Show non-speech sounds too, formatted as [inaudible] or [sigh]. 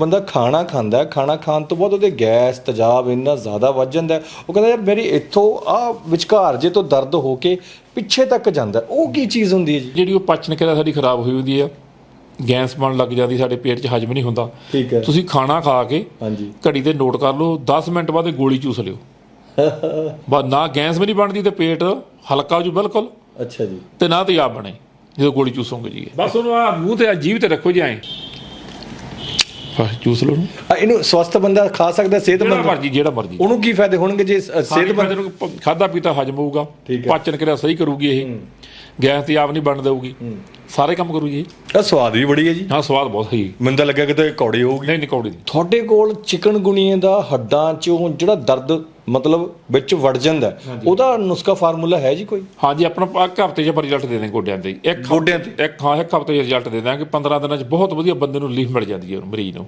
ਬੰਦਾ ਖਾਣਾ ਖਾਂਦਾ ਹੈ, ਖਾਣਾ ਖਾਣ ਤੋਂ ਬਾਅਦ ਉਹਦੇ ਗੈਸ ਤੇਜ਼ਾਬ ਇੰਨਾ ਜ਼ਿਆਦਾ ਵੱਧ ਜਾਂਦਾ ਹੈ। ਉਹ ਕਹਿੰਦਾ ਯਾਰ ਮੇਰੀ ਇੱਥੋਂ ਆ ਵਿਚਕਾਰ ਜੇ ਤੋਂ ਦਰਦ ਹੋ ਕੇ ਪਿੱਛੇ ਤੱਕ ਜਾਂਦਾ। ਉਹ ਕੀ ਚੀਜ਼ ਹੁੰਦੀ ਹੈ ਜੀ? ਜਿਹੜੀ ਉਹ ਪਾਚਨ ਕਿਰਿਆ ਸਾਡੀ ਖਰਾਬ ਹੋਈ ਹੁੰਦੀ ਆ ਗੈਸ ਬਣ ਲੱਗ ਜਾਂਦੀ ਸਾਡੇ ਪੇਟ 'ਚ ਹਜਮ ਨਹੀਂ ਹੁੰਦਾ। ਠੀਕ ਹੈ। ਤੁਸੀਂ ਖਾਣਾ ਖਾ ਕੇ ਹਾਂਜੀ। ਘੜੀ ਤੇ ਨੋਟ ਕਰ ਲਓ 10 ਮਿੰਟ ਬਾਅਦ ਇਹ ਗੋਲੀ ਚੂਸ ਲਿਓ। [laughs] ਬਸ ਨਾ ਗੈਸ ਵੀ ਨਹੀਂ ਬਣਦੀ ਤੇ ਪੇਟ ਹਲਕਾ ਜੂ ਬਿਲਕੁਲ। ਅੱਛਾ ਜੀ। ਤੇ ਨਾ ਤੇਜ਼ਾਬ ਬਣੇ ਜਦੋਂ ਗੋਲੀ ਚੂਸੋਗੇ ਜੀ ਬਸ ਉਹਨੂੰ ਆ ਮੂੰਹ ਤੇ ਆ ਜੀਭ ਤੇ ਰੱਖੋ ਜੀ ਐਂ। ਬਸ ਚੂਸ ਲਓ। ਆ, ਇਹਨੂੰ ਸਵਸਥ ਬੰਦਾ ਖਾ ਸਕਦਾ ਜਿਹੜਾ ਸਿਹਤਮੰਦ ਮਰਜ਼ੀ ਜਿਹੜਾ ਮਰਜ਼ੀ। ਉਹਨੂੰ ਕੀ ਫਾਇਦੇ ਹੋਣਗੇ ਜੇ ਸ- ਸਿਹਤਮੰਦ ਸਿਹਤਮੰਦ ਖਾਦਾ ਪੀਤਾ ਹਜਮ ਹੋਊਗਾ ਠੀਕ ਹੈ। ਪਾਚਨ ਕਿਰਿਆ ਸਹੀ ਕਰੂਗੀ ਇਹ। ਗੈਸ ਤੇ ਆਪ ਨਹੀਂ ਬਣ ਦੇਊਗੀ। ਸਾਰੇ ਕੰਮ ਕਰੂ ਜੀ ਆ ਸਵਾਦ ਵੀ ਬੜੀ ਹੈ ਜੀ। ਹਾਂ ਸਵਾਦ ਬਹੁਤ ਸਹੀ। ਮੈਨੂੰ ਤਾਂ ਲੱਗਾ ਕਿ ਤੇ ਕੌੜੀ ਹੋਊਗੀ। ਨਹੀਂ ਨਿਕੌੜੀ ਦੀ ਤੁਹਾਡੇ ਕੋਲ ਚਿਕਨ ਗੁਣੀਏ ਦਾ ਹੱਡਾਂ 'ਚੋਂ ਜਿਹੜਾ ਦਰਦ ਮਤਲਬ ਵਿੱਚ ਵੜ ਜਾਂਦਾ ਹੈ, ਉਹਦਾ ਨੁਸਖਾ ਫਾਰਮੂਲਾ ਹੈ ਜੀ ਕੋਈ? ਹਾਂਜੀ ਆਪਣਾ ਇੱਕ ਹਫ਼ਤੇ 'ਚ ਆਪਾਂ ਰਿਜ਼ਲਟ ਦੇ ਦੇਂਗੇ ਗੋਡਿਆਂ ਦੇ ਇੱਕ ਗੋਡਿਆਂ ਤੇ? ਇੱਕ ਹਾਂ ਇੱਕ ਹਫ਼ਤੇ 'ਚ ਰਿਜ਼ਲਟ ਦੇ ਦਾਂਗੇ 15 ਦਿਨਾਂ 'ਚ ਬਹੁਤ ਵਧੀਆ ਬੰਦੇ ਨੂੰ ਰਿਲੀਫ ਮਿਲ ਜਾਂਦੀ ਹੈ ਮਰੀਜ਼ ਨੂੰ।